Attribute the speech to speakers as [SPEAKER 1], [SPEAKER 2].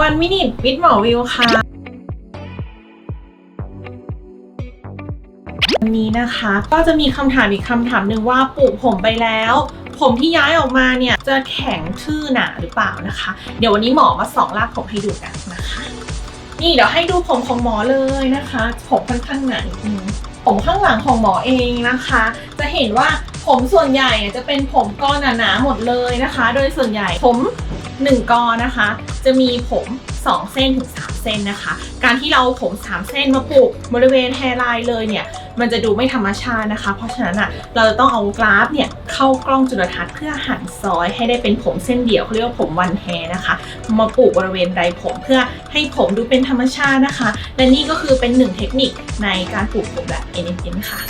[SPEAKER 1] วันมินิวิดหมอวิวค่ะ วันนี้นะคะ ก็จะมีคำถามอีกคำถามหนึ่งว่าปลูกผมไปแล้ว ผมที่ย้ายออกมาเนี่ย จะแข็งทื่อหนาหรือเปล่านะคะ เดี๋ยววันนี้หมอมาสองรากผมให้ดูกันนะคะ นี่เดี๋ยวให้ดูผมของหมอเลยนะคะ ผมค่อนข้างหนานิดนึงผมข้างหลังของหมอเองนะคะ จะเห็นว่าผมส่วนใหญ่จะเป็นผมก้อนหนาๆหมดเลยนะคะ โดยส่วนใหญ่ผม1กอนะคะ จะมีผม 2 เส้นถึง 3 เส้นนะคะ การที่เราผม 3 เส้นมาปลูกบริเวณแฮร์ไลน์เลยเนี่ย มันจะดูไม่ธรรมชาตินะคะ เพราะฉะนั้นอะเราจะต้องเอากราฟเนี่ยเข้ากล้องจุลทรรศน์เพื่อหั่นซอยให้ได้เป็นผมเส้นเดี่ยวเขาเรียกว่าผมวันแฮนะคะ มาปลูกบริเวณไรผมเพื่อให้ผมดูเป็นธรรมชาตินะคะ และนี่ก็คือเป็นหนึ่งเทคนิคในการปลูกผมแบบ NMN ค่ะ